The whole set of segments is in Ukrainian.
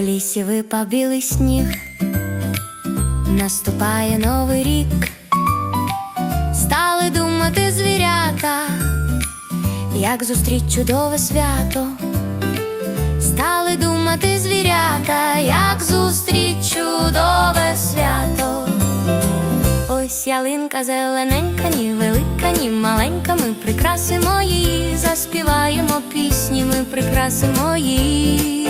лісі випав білий сніг, наступає новий рік, стали думати звірята, як зустріть чудове свято, стали думати звірята, як зустріть чудове свято. Ось ялинка зелененька, ні велика, ні маленька. Ми прикрасимо її, заспіваємо пісні, ми прикрасимо її,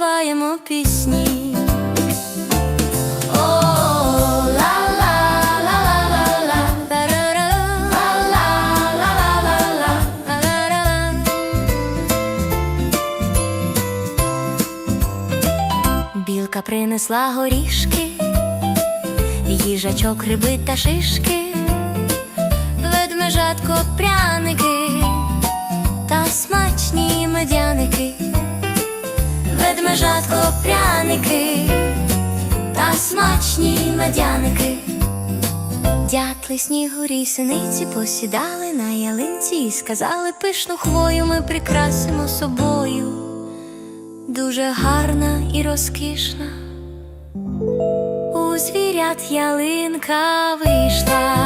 заспіваємо пісні. Білка принесла горішки, їжачок гриби та шишки, ведмежатко пряники пряники та смачні медяники. Дятли, снігурі, синиці посідали на ялинці і сказали пишну хвою ми прикрасимо собою. Дуже гарна і розкішна. У звірят ялинка вийшла.